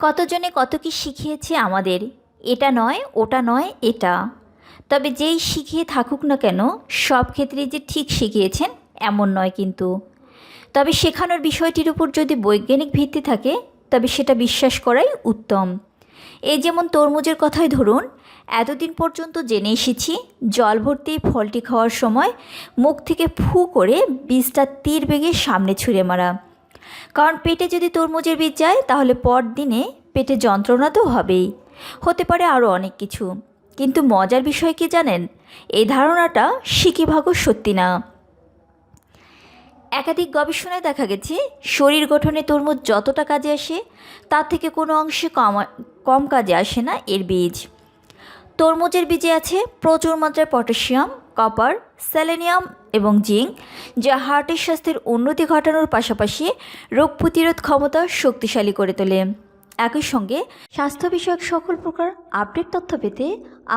কতজনে কত কি শিখিয়েছে আমাদের, এটা নয়, ওটা নয়, এটা। তবে যেই শিখিয়ে থাকুক না কেন, সব ক্ষেত্রেই যে ঠিক শিখিয়েছেন, এমন নয় কিন্তু। তবে শেখানোর বিষয়টির উপর যদি বৈজ্ঞানিক ভিত্তি থাকে, তবে সেটা বিশ্বাস করাই উত্তম। এই যেমন তরমুজের কথাই ধরুন, এতদিন পর্যন্ত জেনে এসেছি, জল ভর্তি ফলটি খাওয়ার সময় মুখ থেকে ফু করে বীজটা তীর বেগে সামনে ছুঁড়ে মারা। কারণ পেটে যদি তরমুজের বীজ যায়, তাহলে পরদিনে পেটে যন্ত্রণা তো হবেই। হতে পারে আরও অনেক কিছু। কিন্তু মজার বিষয় কি জানেন? এই ধারণাটা সিকিভাগও সত্যি না। একাধিক গবেষণায় দেখা গেছে, শরীর গঠনে তরমুজ যতটা কাজে আসে, তার থেকে কোনো অংশে কম কম কাজে আসে না এর বীজ। তরমুজের বীজে আছে প্রচুর মাত্রায় পটাশিয়াম কপার সেলেনিয়াম এবং জিঙ্ক যা হার্টের স্বাস্থ্যের উন্নতি ঘটানোর পাশাপাশি রোগ প্রতিরোধ ক্ষমতা শক্তিশালী করে তোলে। একই সঙ্গে স্বাস্থ্য বিষয়ক সকল প্রকার আপডেট তথ্য পেতে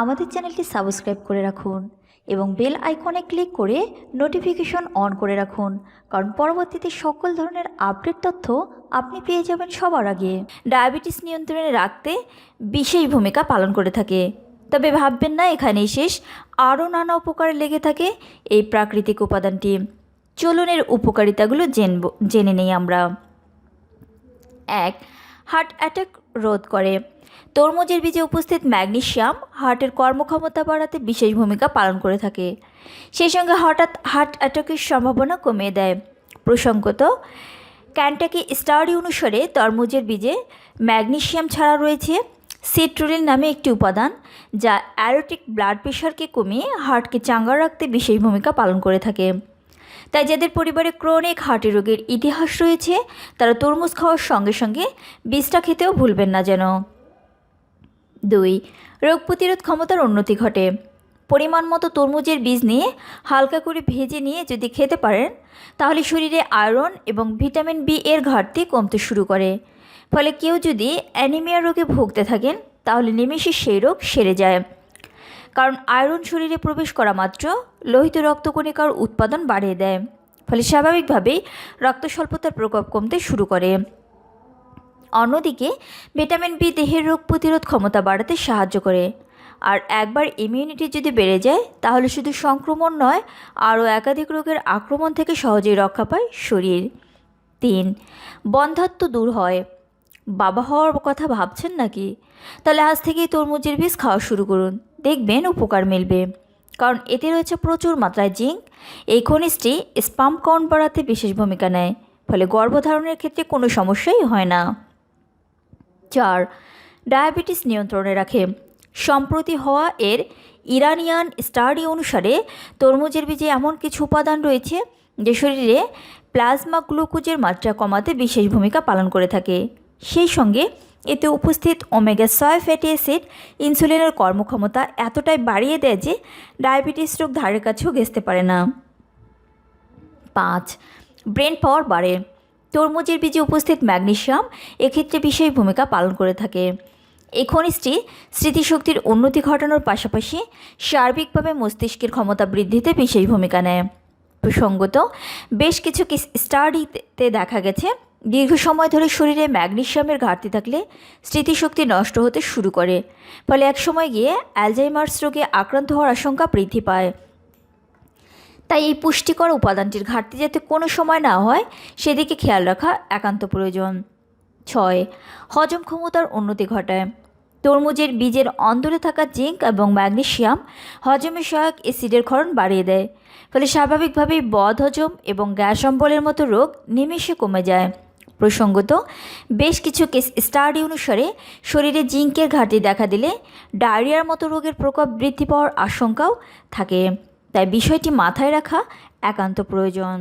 আমাদের চ্যানেলটি সাবস্ক্রাইব করে রাখুন এবং বেল আইকনে ক্লিক করে নোটিফিকেশন অন করে রাখুন, কারণ পরবর্তীতে সকল ধরনের আপডেট তথ্য আপনি পেয়ে যাবেন সবার আগে। ডায়াবেটিস নিয়ন্ত্রণে রাখতে বিশেষ ভূমিকা পালন করে থাকে। তবে ভাববেন না, এখানেই শেষ। আরও নানা উপকারে লেগে থাকে এই প্রাকৃতিক উপাদানটি। চলুন এর উপকারিতাগুলো জেনব, জেনে নেই আমরা। এক, হার্ট অ্যাটাক রোধ করে। তরমুজের বীজে উপস্থিত ম্যাগনেশিয়াম হার্টের কর্মক্ষমতা বাড়াতে বিশেষ ভূমিকা পালন করে থাকে। সেই সঙ্গে হঠাৎ হার্ট অ্যাটাকের সম্ভাবনা কমিয়ে দেয়। প্রসঙ্গত, ক্যান্টাকি স্টাডি অনুসারে তরমুজের বীজে ম্যাগনেশিয়াম ছাড়া রয়েছে। সিট্রোলিন নামে একটি উপাদান যা অ্যারোটিক ব্লাড প্রেশারকে কমিয়ে হার্টকে চাঙ্গা রাখতে বিশেষ ভূমিকা পালন করে থাকে। তাই যাদের পরিবারে ক্রনিক হার্টি রোগের ইতিহাস রয়েছে, তারা তরমুজ খাওয়ার সঙ্গে সঙ্গে বীজটা খেতেও ভুলবেন না যেন। দুই, রোগ প্রতিরোধ ক্ষমতার উন্নতি ঘটে। পরিমাণ মতো তরমুজের বীজ নিয়ে হালকা করে ভেজে নিয়ে যদি খেতে পারেন, তাহলে শরীরে আয়রন এবং ভিটামিন বি এর ঘাটতি কমতে শুরু করে। ফলে কেউ যদি অ্যানিমিয়া রোগে ভুগতে থাকেন, তাহলে নিমেষে সেই রোগ সেরে যায়। কারণ আয়রন শরীরে প্রবেশ করা মাত্র লোহিত রক্তকণিকার উৎপাদন বাড়িয়ে দেয়, ফলে স্বাভাবিকভাবেই রক্ত স্বল্পতার প্রকোপ কমতে শুরু করে। অন্যদিকে, ভিটামিন বি দেহের রোগ প্রতিরোধ ক্ষমতা বাড়াতে সাহায্য করে। আর একবার ইমিউনিটি যদি বেড়ে যায়, তাহলে শুধু সংক্রমণ নয়, আরও একাধিক রোগের আক্রমণ থেকে সহজেই রক্ষা পায় শরীর। তিন বন্ধাত্ম দূর হয়। বাবা হওয়ার কথা ভাবছেন নাকি? তাহলে আজ থেকেই তরমুজের বীজ খাওয়া শুরু করুন। দেখবেন উপকার মিলবে। কারণ এতে রয়েছে প্রচুর মাত্রায় জিঙ্ক। এই খনিজটি স্পাম কাউন্ট বাড়াতে বিশেষ ভূমিকা নেয়। ফলে গর্ভধারণের ক্ষেত্রে কোনো সমস্যাই হয় না। চার, ডায়াবেটিস নিয়ন্ত্রণে রাখে। সম্প্রতি হওয়া এর ইরানিয়ান স্টাডি অনুসারে তরমুজের বীজে এমন কিছু উপাদান রয়েছে, যে শরীরে প্লাজমা গ্লুকোজের মাত্রা কমাতে বিশেষ ভূমিকা পালন করে থাকে। সেই সঙ্গে এতে উপস্থিত ওমেগা ছয় ফ্যাটি অ্যাসিড, ইনসুলিনের কর্মক্ষমতা এতটাই বাড়িয়ে দেয় যে ডায়াবেটিস রোগ ধারের কাছেও ঘেঁচতে পারে না। পাঁচ, ব্রেন পাওয়ার বাড়ে। তরমুজের বীজে উপস্থিত ম্যাগনেশিয়াম এক্ষেত্রে বিশেষ ভূমিকা পালন করে থাকে। এই খনিজটি স্মৃতিশক্তির উন্নতি ঘটানোর পাশাপাশি সার্বিকভাবে মস্তিষ্কের ক্ষমতা বৃদ্ধিতে বিশেষ ভূমিকা নেয়। প্রসঙ্গত, বেশ কিছু স্টাডিতে দেখা গেছে দীর্ঘ সময় ধরে শরীরে ম্যাগনেশিয়ামের ঘাটতি থাকলে স্মৃতিশক্তি নষ্ট হতে শুরু করে, ফলে এক সময় গিয়ে অ্যালজাইমার্স রোগে আক্রান্ত হওয়ার আশঙ্কা বৃদ্ধি পায়। তাই এই পুষ্টিকর উপাদানটির ঘাটতি যাতে কোনো সময় না হয়, সেদিকে খেয়াল রাখা একান্ত প্রয়োজন। ছয়, হজম ক্ষমতার উন্নতি ঘটায়। তরমুজের বীজের অন্দরে থাকা জিঙ্ক এবং ম্যাগনেশিয়াম হজমে সহায়ক অ্যাসিডের ক্ষরণ বাড়িয়ে দেয়, ফলে স্বাভাবিকভাবেই বদহজম এবং গ্যাস অম্বলের মতো রোগ নিমেষে কমে যায়। প্রসঙ্গত, বেশ কিছু কেস স্টাডি অনুসারে শরীরে জিঙ্কের ঘাটতি দেখা দিলে ডায়রিয়ার মতো রোগের প্রকোপ বৃদ্ধি পাওয়ার আশঙ্কাও থাকে। তাই বিষয়টি মাথায় রাখা একান্ত প্রয়োজন।